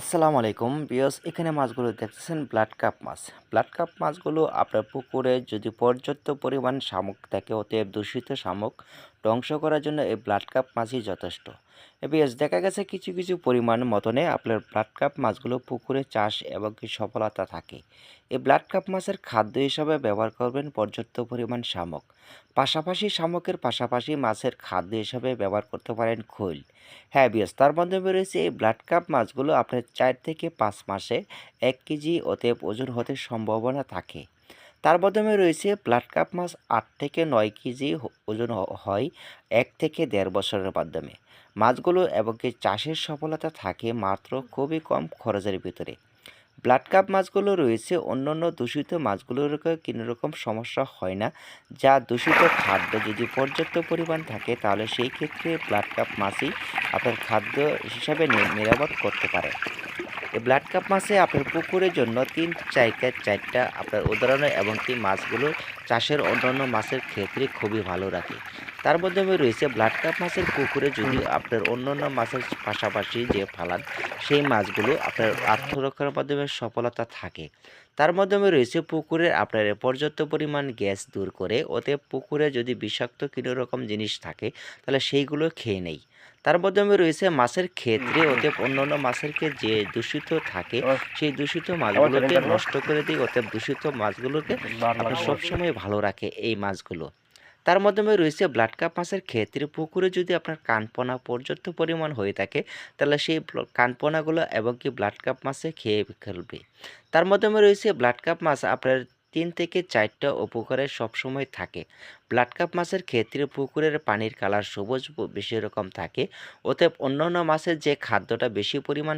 আসসালামু আলাইকুম বিয়স এখানে মাছগুলো দেখতেছেন ব্লাড কাপ মাছ। ব্লাড কাপ মাছগুলো আপনার পুকুরে যদি পর্যাপ্ত পরিমাণ শামুক থাকে, অতএব দূষিত শামুক ধ্বংস করার জন্য এই ব্লাড কাপ মাছই যথেষ্ট। বিয়স দেখা গেছে কিছু কিছু পরিমাণ মতনে আপনার ব্লাড কাপ মাছগুলো পুকুরে চাষ এবং কি সফলতা থাকে। এই ব্লাড কাপ মাছের খাদ্য হিসাবে ব্যবহার করবেন পর্যাপ্ত পরিমাণ শামুক। পাশাপাশি শামুকের পাশাপাশি মাছের খাদ্য হিসাবে ব্যবহার করতে পারেন খৈল। হ্যাঁ বিয়স তার মাধ্যমে রয়েছে এই ব্লাড কাপ মাছগুলো আপনার চার থেকে পাঁচ মাসে এক কেজি অতএব ওজন হতে সম্ভাবনা থাকে। তার মাধ্যমে রয়েছে ব্লাড কাপ মাছ আট থেকে নয় কেজি ওজন হয় এক থেকে দেড় বছরের মাধ্যমে। মাছগুলো এবং কি চাষের সফলতা থাকে মাত্র খুবই কম খরচের ভিতরে। ব্লাড কাপ মাছগুলো রয়েছে, অন্যান্য দূষিত মাছগুলোর কোনো রকম সমস্যা হয় না। যা দূষিত খাদ্য যদি পর্যাপ্ত পরিমাণ থাকে, তাহলে সেই ক্ষেত্রে ব্লাড কাপ মাছই আপনার খাদ্য হিসাবে নিরাপদ করতে পারে। এই ব্লাড কাপ মাছে আপনার পুকুরের জন্য তিন চারটা চারটা আপনার উদাহরণ এবং কি মাছগুলো চাষের অন্যান্য মাছের ক্ষেত্রে খুবই ভালো রাখে। তার মাধ্যমে রয়েছে ব্লাড কাপ মাছের পুকুরে যদি আপনার অন্যান্য মাছের পাশাপাশি যে ফালান সেই মাছগুলো আপনার আত্মরক্ষার মাধ্যমে সফলতা থাকে। তার মাধ্যমে রয়েছে পুকুরের আপনার পর্যাপ্ত পরিমাণ গ্যাস দূর করে ওতে পুকুরে যদি বিষাক্ত কোনো রকম জিনিস থাকে তাহলে সেইগুলো খেয়ে নেই। তার মাধ্যমে রয়েছে মাছের ক্ষেত্রে ওতে অন্যান্য মাছেরকে যে দূষিত থাকে সেই দূষিত মাছগুলোকে নষ্ট করে দিই ওতে দূষিত মাছগুলোকে আপনার সবসময় ভালো রাখে এই মাছগুলো। তার মাধ্যমে রয়েছে ব্লাড কাপ মাছের ক্ষেত্রে পুকুরে যদি আপনার কানপোনা পর্যাপ্ত পরিমাণ হয়ে থাকে, তাহলে সেই কানপোনাগুলো এবং কি ব্লাড কাপ মাছে খেয়ে ফেলবে। তার মাধ্যমে রয়েছে ব্লাড কাপ মাছ আপনার তিন থেকে চারটা উপকারে সবসময় থাকে। ব্লাড কাপ মাছের ক্ষেত্রে পুকুরের পানির কালার সবুজ বেশি রকম থাকে। অতএব অন্যান্য মাছের যে খাদ্যটা বেশি পরিমাণ